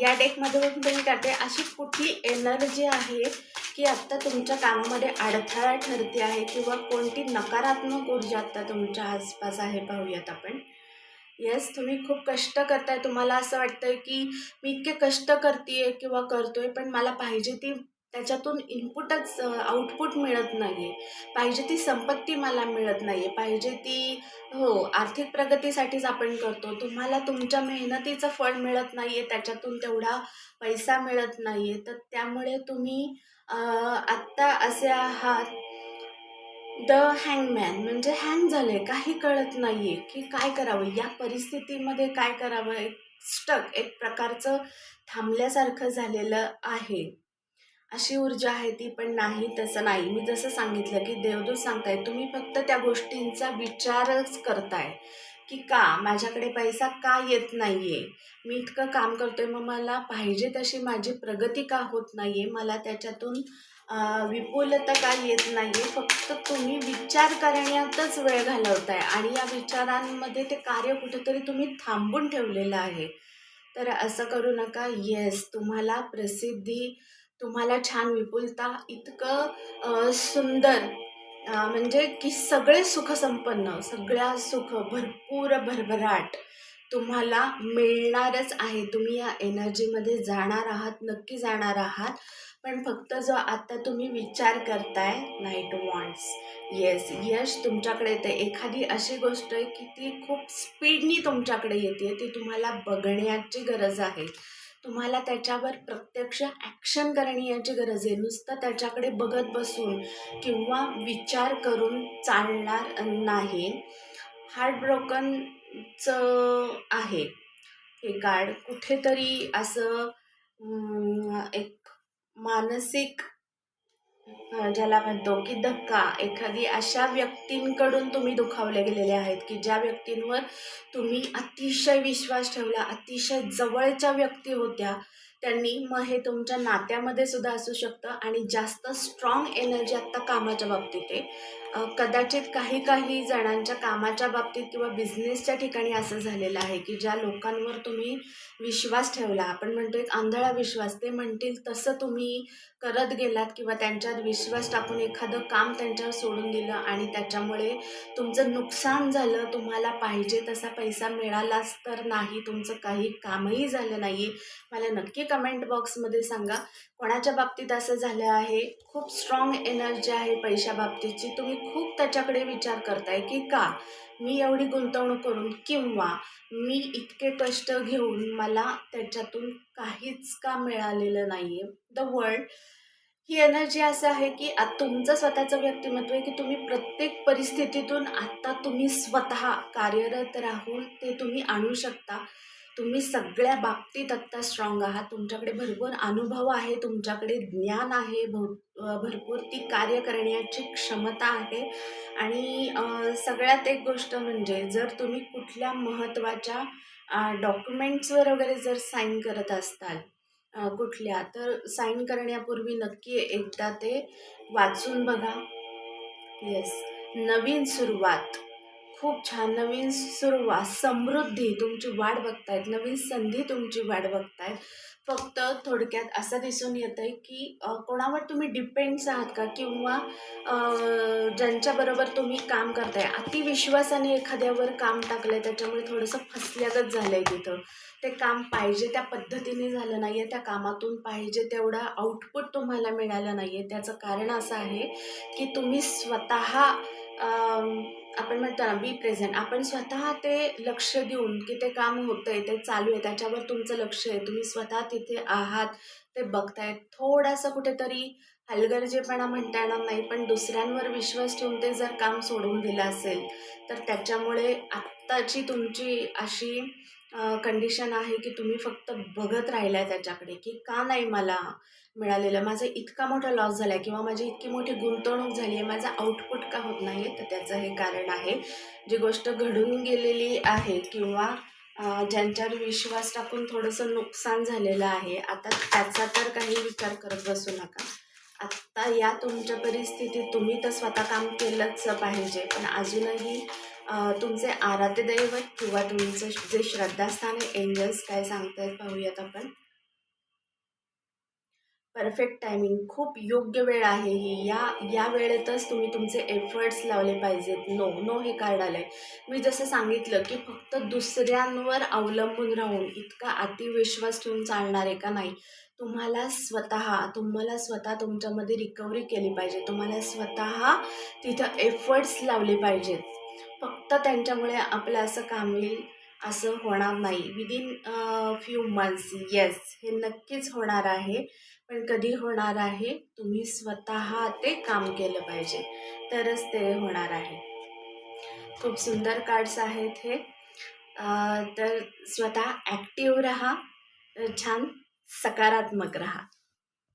या डेकमध्ये बघून तुम्ही करते. अशी कुठली एनर्जी आहे की आत्ता तुमच्या कामामध्ये अडथळा ठरते आहे किंवा कोणती नकारात्मक ऊर्जा आत्ता तुमच्या आसपास आहे पाहूयात आपण. येस तुम्ही खूप कष्ट करताय. तुम्हाला असं वाटतंय की मी इतके कष्ट करते आहे किंवा करतोय पण मला पाहिजे ती त्याच्यातून इनपुटच आउटपुट मिळत नाही आहे पाहिजे ती संपत्ती मला मिळत नाही आहे पाहिजे ती हो आर्थिक प्रगतीसाठीच आपण करतो. तुम्हाला तुमच्या मेहनतीचं फळ मिळत नाही आहे त्याच्यातून तेवढा पैसा मिळत नाही आहे तर त्यामुळे तुम्ही आत्ता असे आहात. द हँगमॅन म्हणजे हँग झाले. काही कळत नाही आहे की काय करावं? या परिस्थितीमध्ये काय करावं? एक स्टक एक प्रकारचं थांबल्यासारखं झालेलं आहे. अशी ऊर्जा आहे ती पण नाही तसं नाही. मी जसं सांगितलं की देवदूत सांगताय तुम्ही फक्त त्या गोष्टींचा विचारच करताय की का? माझ्याकडे पैसा का येत नाही आहे मी इतकं काम करतोय मग मला पाहिजे तशी माझी प्रगती का होत नाही आहे मला त्याच्यातून विपुलता का येत नाही आहे फक्त तुम्ही विचार करण्यातच वेळ घालवताय आणि या विचारांमध्ये ते कार्य कुठेतरी तुम्ही थांबून ठेवलेलं आहे. तर असं करू नका. येस तुम्हाला प्रसिद्धी तुम्हाला छान विपुलता इतकं सुंदर म्हणजे की सगळे सुखसंपन्न सगळ्या सुख भरपूर भरभराट तुम्हाला मिळणारच आहे. तुम्ही या एनर्जीमध्ये जाणार आहात नक्की जाणार आहात. पण फक्त जो आता तुम्ही विचार करताय नाईट वॉन्ट्स येस यश तुमच्याकडे येते एखादी अशी गोष्ट आहे की ती खूप स्पीडनी तुमच्याकडे येते ती तुम्हाला बघण्याची गरज आहे. तुम्हाला त्याच्यावर प्रत्यक्ष ॲक्शन करण्याची गरज आहे. नुसतं त्याच्याकडे बघत बसून किंवा विचार करून चालणार नाही. हार्टब्रोकनचं आहे. हे कार्ड कुठेतरी असं एक मानसिक ज्याला म्हणतो की धक्का. एखादी अशा व्यक्तींकडून तुम्ही दुखावले गेलेले आहेत की ज्या व्यक्तींवर तुम्ही अतिशय विश्वास ठेवला अतिशय जवळच्या व्यक्ती होत्या त्यांनी मग हे तुमच्या नात्यामध्ये सुद्धा असू शकतं आणि जास्त स्ट्रॉंग एनर्जी आत्ता कामाच्या बाबतीत आहे. कदाचित काही काही जणांच्या कामाच्या बाबतीत किंवा बिझनेसच्या ठिकाणी असं झालेलं आहे की ज्या लोकांवर तुम्ही विश्वास ठेवला. आपण म्हणतो एक आंधळा विश्वास. ते म्हणतील तसं तुम्ही करत गेलात किंवा त्यांच्यात विश्वास टाकून एखादं काम त्यांच्यावर सोडून दिलं आणि त्याच्यामुळे तुमचं नुकसान झालं तुम्हाला पाहिजे तसा पैसा मिळालाच तर नाही तुमचं काही कामही झालं नाही. मला नक्की कमेंट बॉक्समध्ये सांगा. कोणाच्या बाबतीत असं झालं आहे? खूप स्ट्रॉंग एनर्जी आहे पैशाबाबतीची तुम्ही खूप त्याच्याकडे विचार करताय की का? मी एवढी गुंतवणूक करून किंवा मी इतके कष्ट घेऊन मला त्याच्यातून काहीच का मिळालेलं नाही आहे द वर्ल्ड ही एनर्जी असं आहे की आ तुमचं स्वतःचं व्यक्तिमत्व आहे की तुम्ही प्रत्येक परिस्थितीतून आत्ता तुम्ही स्वतः कार्यरत राहून ते तुम्ही आणू शकता. तुम्ही सगळ्या बाबतीत आत्ता स्ट्रॉंग आहात. तुमच्याकडे भरपूर अनुभव आहे तुमच्याकडे ज्ञान आहे भर भरपूर ती कार्य करण्याची क्षमता आहे. आणि सगळ्यात एक गोष्ट म्हणजे जर तुम्ही कुठल्या महत्त्वाच्या डॉक्युमेंट्सवर वगैरे जर साईन करत असताल कुठल्या तर साईन करण्यापूर्वी नक्की एकदा ते वाचून बघा. येस नवीन सुरुवात. खूप छान. नवीन सुरुवात समृद्धी तुमची वाढ बघतायत. नवीन संधी तुमची वाढ बघतायत. फक्त थोडक्यात असं दिसून येतं आहे की कोणावर तुम्ही डिपेंड्स आहात का? किंवा ज्यांच्याबरोबर तुम्ही काम करताय. अतिविश्वासाने एखाद्यावर काम टाकलं आहे त्याच्यामुळे थोडंसं फसल्यागत झालं आहे तिथं. ते काम पाहिजे त्या पद्धतीने झालं नाही आहे त्या कामातून पाहिजे तेवढा आउटपुट तुम्हाला मिळालं नाही आहे त्याचं कारण असं आहे की तुम्ही स्वतः आपण म्हणतो ना बी प्रेझेंट आपण स्वतः ते लक्ष देऊन की ते काम होतं आहे ते चालू आहे त्याच्यावर तुमचं लक्ष आहे. तुम्ही स्वतः तिथे आहात ते बघताय थोडासा कुठेतरी हलगर्जेपणा म्हणता येणार नाही पण दुसऱ्यांवर विश्वास ठेवून ते जर काम सोडून दिलं असेल तर त्याच्यामुळे आत्ताची तुमची अशी कंडिशन आहे की तुम्ही फक्त बघत राहिलाय त्याच्याकडे की का नाही मला मिळालेलं? माझा इतका मोठा लॉस झाला आहे किंवा माझी इतकी मोठी गुंतवणूक झाली आहे माझा आउटपुट का होत नाही आहे तर त्याचं हे कारण आहे. जी गोष्ट घडून गेलेली आहे किंवा ज्यांच्यावर विश्वास टाकून थोडंसं नुकसान झालेलं आहे आता त्याचा तर काही विचार करत बसू नका. आत्ता या तुमच्या परिस्थितीत तुम्ही तर स्वतः काम केलंच पाहिजे पण अजूनही तुमचे आराध्य दैवत किंवा तुमचं जे श्रद्धास्थान आहे एंजल्स काय सांगतायत पाहूयात आपण. परफेक्ट टायमिंग खूप योग्य वेळ आहे ही. या या वेळेतच तुम्ही तुमचे एफर्ट्स लावले पाहिजेत. नो नो हे कार्ड आलं आहे मी जसं सांगितलं की फक्त दुसऱ्यांवर अवलंबून राहून इतका अतिविश्वास ठेवून चालणार आहे का नाही? तुम्हाला स्वतः तुम्हाला स्वतः तुमच्यामध्ये रिकव्हरी केली पाहिजे. तुम्हाला स्वतः तिथं एफर्ट्स लावले पाहिजेत. फक्त त्यांच्यामुळे आपलं असं काम येईल असं होणार नाही. विदिन फ्यू मंथ्स येस हे नक्कीच होणार आहे. पण कधी होणार आहे? तुम्ही स्वतः ते काम केलं पाहिजे. तरच ते होणार आहे. खूप सुंदर कार्ड्स आहेत हे. तर स्वतः ॲक्टिव्ह राहा. छान सकारात्मक राहा.